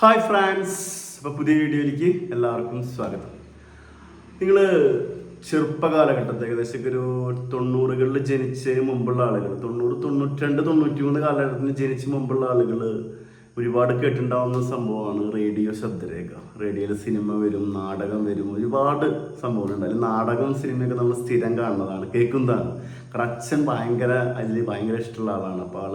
Hi France അപ്പോൾ പുതിയ വീഡിയോയിലേക്ക് എല്ലാവർക്കും സ്വാഗതം. നിങ്ങൾ ചെറുപ്പകാലഘട്ടത്തിൽ ഏകദേശം ഒരു തൊണ്ണൂറുകളിൽ ജനിച്ചതിന് മുമ്പുള്ള ആളുകൾ തൊണ്ണൂറ് തൊണ്ണൂറ്റി രണ്ട് തൊണ്ണൂറ്റി മൂന്ന് കാലഘട്ടത്തിൽ ജനിച്ച മുമ്പുള്ള ആളുകൾ ഒരുപാട് കേട്ടിട്ടുണ്ടാവുന്ന സംഭവമാണ് റേഡിയോ ശബ്ദരേഖ. റേഡിയോയിൽ സിനിമ വരും നാടകം വരും ഒരുപാട് സംഭവങ്ങളുണ്ട്. അതിൽ നാടകം സിനിമയൊക്കെ നമ്മൾ സ്ഥിരം കാണുന്നതാണ്. കേൾക്കുന്നതാണ്. കാരണം അച്ഛൻ ഭയങ്കര അതിൽ ഭയങ്കര ഇഷ്ടമുള്ള ആളാണ്. അപ്പോൾ ആൾ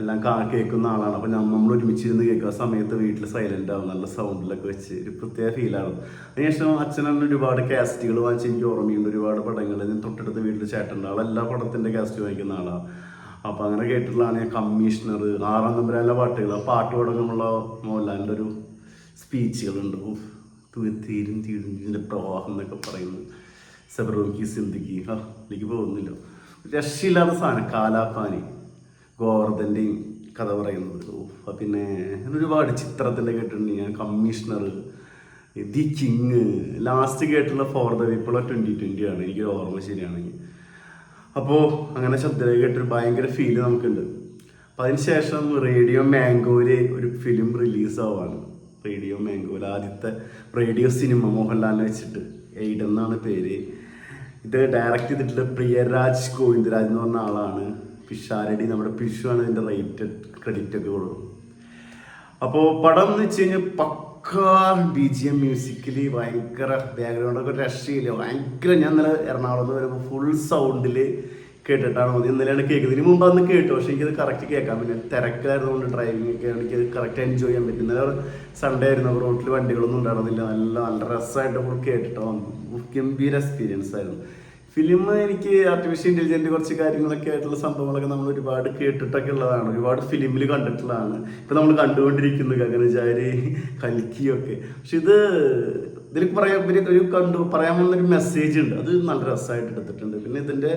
എല്ലാം കാ കേൾക്കുന്ന ആളാണ്. അപ്പോൾ നമ്മൾ ഒരുമിച്ചിരുന്ന് കേൾക്കുക ആ സമയത്ത് വീട്ടിൽ സൈലന്റ് ആവും. നല്ല സൗണ്ടിലൊക്കെ വെച്ച് ഒരു പ്രത്യേക ഫീലാണ് അതിനുശേഷം അച്ഛനാണ് ഒരുപാട് കാസ്റ്റുകൾ വാങ്ങിച്ച് എനിക്ക് ഓർമ്മയുണ്ട്. ഒരുപാട് പടങ്ങൾ ഞാൻ തൊട്ടടുത്ത വീട്ടിൽ ചേട്ടന്റെ എല്ലാ പടത്തിന്റെ കാസ്റ്റ് വാങ്ങിക്കുന്ന ആളാണ് അപ്പോൾ അങ്ങനെ കേട്ടിട്ടുള്ളതാണ് ഞാൻ കമ്മീഷണർ ആറാം നമ്പരാലെ പാട്ടുകൾ ആ പാട്ട് തുടങ്ങുമ്പോൾ മോഹൻലാലിന്റെ ഒരു സ്പീച്ചുകളുണ്ട് തീരും തീരും ഇതിന്റെ പ്രവാഹം എന്നൊക്കെ പറയുന്നത്. സെബറോക്കി സിന്ധിക്ക് ആ എനിക്ക് പോകുന്നില്ല രക്ഷയില്ലാത്ത സാധനം. കാലാപ്പാനി. ഗോവർദ്ധന്റെയും കഥ പറയുന്നത്. പിന്നെ ഒരുപാട് ചിത്രത്തിന്റെ കേട്ടിട്ടുണ്ട് ഞാൻ. Commissioner the king last കേട്ടുള്ള for the people twenty twenty ആണ്. എനിക്ക് ഓർമ്മ ശരിയാണെങ്കിൽ. അപ്പോൾ അങ്ങനെ ശബ്ദം കേട്ടൊരു ഭയങ്കര ഫീൽ നമുക്കുണ്ട്. അപ്പം അതിനുശേഷം റേഡിയോ മാംഗോയിൽ ഒരു ഫിലിം റിലീസ് ആവാണ് റേഡിയോ മാംഗോയിൽ ആദ്യത്തെ റേഡിയോ സിനിമ മോഹൻലാലിനെ വെച്ചിട്ട്. എയ്ഡ് എന്നാണ് പേര്. ഇത് ഡയറക്റ്റ് ചെയ്തിട്ടുള്ള പ്രിയരാജ് ഗോവിന്ദരാജ് എന്ന് പറഞ്ഞ ആളാണ്. പിഷാരടി നമ്മുടെ പിഷു ആണ് ഇതിന്റെ റേറ്റ് ക്രെഡിറ്റ് ഒക്കെ കൊടുക്കും അപ്പോൾ പടം എന്ന് വെച്ച് കഴിഞ്ഞാൽ പക്ക ബി ജി എം മ്യൂസിക്കലി ഭയങ്കര ബാക്ക്ഗ്രൗണ്ടൊക്കെ രക്ഷയില്ല. ഭയങ്കര ഞാൻ ഇന്നലെ എറണാകുളത്ത് വരുമ്പോൾ ഫുൾ സൗണ്ടിൽ കേട്ടിട്ടാണ് മതി ഇന്നലെയാണ് കേൾക്കുന്നത്. ഇതിന് മുമ്പ് അന്ന് കേട്ടു പക്ഷേ എനിക്കത് കറക്റ്റ് കേൾക്കാൻ പിന്നെ തിരക്കിലായിരുന്നുകൊണ്ട് ഡ്രൈവിംഗ് ഒക്കെ എനിക്കത് കറക്റ്റ് എൻജോയ് ചെയ്യാൻ പറ്റും. ഇന്നലെ സൺഡേ ആയിരുന്നു അപ്പോൾ റോട്ടിൽ വണ്ടികളൊന്നും ഉണ്ടായിരുന്നില്ല. നല്ല നല്ല രസമായിട്ട് ഫുൾ കേട്ടിട്ടോ ഗംഭീര എക്സ്പീരിയൻസ് ആയിരുന്നു. ഫിലിം എനിക്ക് ആർട്ടിഫിഷ്യൽ ഇന്റലിജന്റ് കുറച്ച് കാര്യങ്ങളൊക്കെ ആയിട്ടുള്ള സംഭവങ്ങളൊക്കെ നമ്മൾ ഒരുപാട് കേട്ടിട്ടൊക്കെ ഉള്ളതാണ്. ഒരുപാട് ഫിലിമിൽ കണ്ടിട്ടുള്ളതാണ്. ഇപ്പൊ നമ്മൾ കണ്ടുകൊണ്ടിരിക്കുന്നത് ഗഗനചാരി കൽക്കിയൊക്കെ. പക്ഷെ ഇത് ഇതിൽ പറയാൻ ഒരു കണ്ടു പറയാൻ വന്നൊരു മെസ്സേജ് ഉണ്ട്. അത് നല്ല രസമായിട്ട് എടുത്തിട്ടുണ്ട്. പിന്നെ ഇതിന്റെ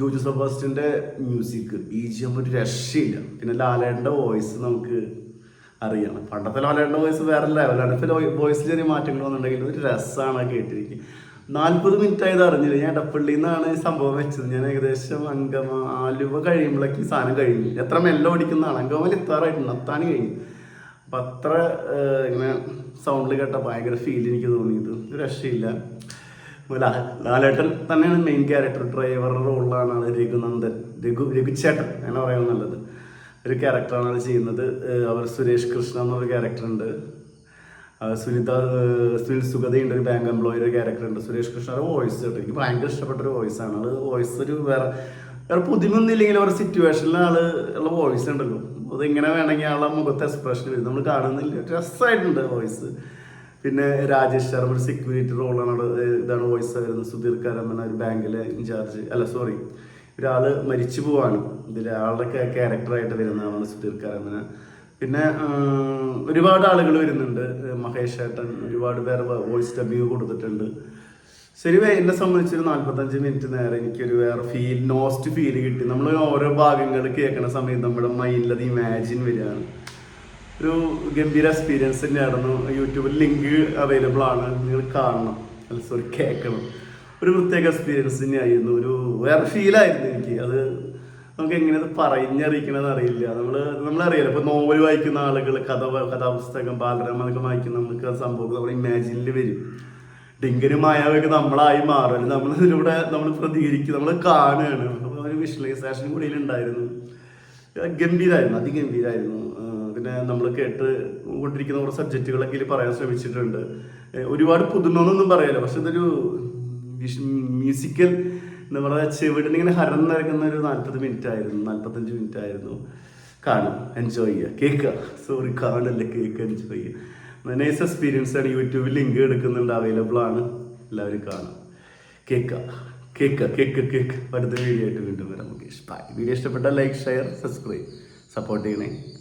ജോജു സബാസ്റ്റിന്റെ മ്യൂസിക് ബി ജി എം ഒരു രക്ഷയില്ല. പിന്നെ ലാലേട്ടന്റെ വോയിസ് നമുക്ക് അറിയണം പണ്ടത്തെ ലാലേട്ടന്റെ വോയിസ് വേറെ ലെവലാണ് ഇപ്പൊ വോയിസിൽ ചെറിയ മാറ്റങ്ങൾ വന്നിട്ടുണ്ടെങ്കിൽ ഒരു രസമാണ് കേട്ടിരിക്കും നാൽപ്പത് മിനിറ്റ് ആയത് അറിഞ്ഞില്ല. ഞാൻ ഇടപ്പള്ളിയിൽ നിന്നാണ് സംഭവം വെച്ചത്. ഞാൻ ഏകദേശം അങ്കമ ആലുവ കഴിയുമ്പോഴേക്ക് സാധനം കഴിഞ്ഞു. എത്ര മെല്ലെ ഓടിക്കുന്നതാണ് അങ്കമൽ എത്താറായിട്ടുണ്ട്. എത്താൻ കഴിഞ്ഞു. അപ്പം അത്ര ഇങ്ങനെ സൗണ്ടിൽ കേട്ട ഭയങ്കര ഫീൽ എനിക്ക് തോന്നിയത്. രക്ഷയില്ല. ലാലേട്ടൻ തന്നെയാണ് മെയിൻ ക്യാരക്ടർ ഡ്രൈവറുടെ റോളിലാണ് രഘുനന്ദൻ രഘു രഘുചേട്ടൻ അങ്ങനെ പറയാൻ നല്ലത്. ഒരു ക്യാരക്ടറാണ് അത് ചെയ്യുന്നത്. അവർ സുരേഷ് കൃഷ്ണ എന്നൊരു ആ, സുനിത സുനിൽ സുഗതയുണ്ട് ഒരു ബാങ്ക് എംപ്ലോയി ഒരു ക്യാരക്ടർ ഉണ്ട്. സുരേഷ് കൃഷ്ണയുടെ വോയിസ് കേട്ടോ എനിക്ക് ഭയങ്കര ഇഷ്ടപ്പെട്ട ഒരു വോയിസ് ആണ്. അത് വോയിസ് ഒരു വേറെ വേറെ പുതിമൊന്നുമില്ലെങ്കിൽ ഒരു സിറ്റുവേഷനിൽ ആൾ ഉള്ള വോയിസ് ഉണ്ടല്ലോ. അത് എങ്ങനെ വേണമെങ്കിൽ ആളുടെ മുഖത്തെ എക്സ്പ്രഷൻ വരും. നമ്മൾ കാണുന്നില്ല. രസമായിട്ടുണ്ട് വോയിസ് പിന്നെ രാജേഷ് ശർമ്മ ഒരു സെക്യൂരിറ്റി റോളാണ് ഇതാണ് വോയിസ് വരുന്നത് സുധീർ കരമന ഒരു ബാങ്കിലെ ഇൻചാർജ് അല്ല സോറി ഒരാൾ മരിച്ചു പോവാണ്. ഇതിൽ ആളുടെ ക്യാരക്ടറായിട്ട് വരുന്നതാണ് സുധീർ കരമന. പിന്നെ ഒരുപാട് ആളുകൾ വരുന്നുണ്ട്. മഹേഷ് ഏട്ടൻ ഒരുപാട് പേർ വോയിസ് ഡബ്യൂ കൊടുത്തിട്ടുണ്ട്. ശരിവേ എന്നെ സംബന്ധിച്ചൊരു നാല്പത്തഞ്ച് മിനിറ്റ് നേരം എനിക്കൊരു വേറെ ഫീൽ നോസ്റ്റ് ഫീൽ കിട്ടി. നമ്മൾ ഓരോ ഭാഗങ്ങൾ കേൾക്കുന്ന സമയത്ത് നമ്മുടെ മൈൻഡിൽ ഇമാജിൻ വരികയാണ്. ഒരു ഗംഭീര എക്സ്പീരിയൻസ് തന്നെയായിരുന്നു. യൂട്യൂബിൽ ലിങ്ക് അവൈലബിൾ ആണ്. നിങ്ങൾ കാണണം. അല്ല സോറി കേൾക്കണം. ഒരു പ്രത്യേക എക്സ്പീരിയൻസ് തന്നെയായിരുന്നു. ഒരു വേറെ ഫീലായിരുന്നു എനിക്ക്. അത് നമുക്ക് എങ്ങനെ അത് പറഞ്ഞറിയിക്കണമെന്ന് അറിയില്ല. നമ്മൾ നമ്മളറിയില്ല ഇപ്പോൾ നോവൽ വായിക്കുന്ന ആളുകൾ കഥ കഥാപുസ്തകം ബാലരമ എന്നൊക്കെ വായിക്കുന്ന നമുക്ക് ആ സംഭവം നമ്മുടെ ഇമാജിനിൽ വരും. ഡിങ്കനും മായാവൊക്കെ നമ്മളായി മാറും. നമ്മൾ ഇതിലൂടെ നമ്മൾ പ്രതികരിക്കും. നമ്മൾ കാണുകയാണ്. ഒരു വിഷ്വലൈസേഷൻ കൂടി ഉണ്ടായിരുന്നു ഗംഭീരായിരുന്നു. അതിഗംഭീരായിരുന്നു. പിന്നെ നമ്മൾ കേട്ട് കൊണ്ടിരിക്കുന്ന കുറേ സബ്ജക്റ്റുകളൊക്കെ ഇതിൽ പറയാൻ ശ്രമിച്ചിട്ടുണ്ട്. ഒരുപാട് പുതുമൊന്നും പറയാലോ. പക്ഷെ ഇതൊരു മ്യൂസിക്കൽ ചെവിടിന് ഇങ്ങനെ ഹരം നിറക്കുന്ന ഒരു നാൽപ്പത് മിനിറ്റ് ആയിരുന്നു നാൽപ്പത്തഞ്ച് മിനിറ്റ് ആയിരുന്നു കാണും എൻജോയ് ചെയ്യുക. കേൾക്കുക. സോറി കാണല്ലേ കേൾക്കുക എൻജോയ് ചെയ്യുക. നൈസ് എക്സ്പീരിയൻസ് ആണ്. യൂട്യൂബിൽ ലിങ്ക് എടുക്കുന്നുണ്ട് അവൈലബിൾ ആണ്. എല്ലാവരും കാണും. കേൾക്കുക. കേൾക്കുക കേക്ക് കേക്ക് അടുത്ത വീഡിയോ ആയിട്ട് വീണ്ടും വരാം മുകേഷ്. ബൈ വീഡിയോ ഇഷ്ടപ്പെട്ടാൽ ലൈക്ക് ഷെയർ സബ്സ്ക്രൈബ് സപ്പോർട്ട് ചെയ്യണേ.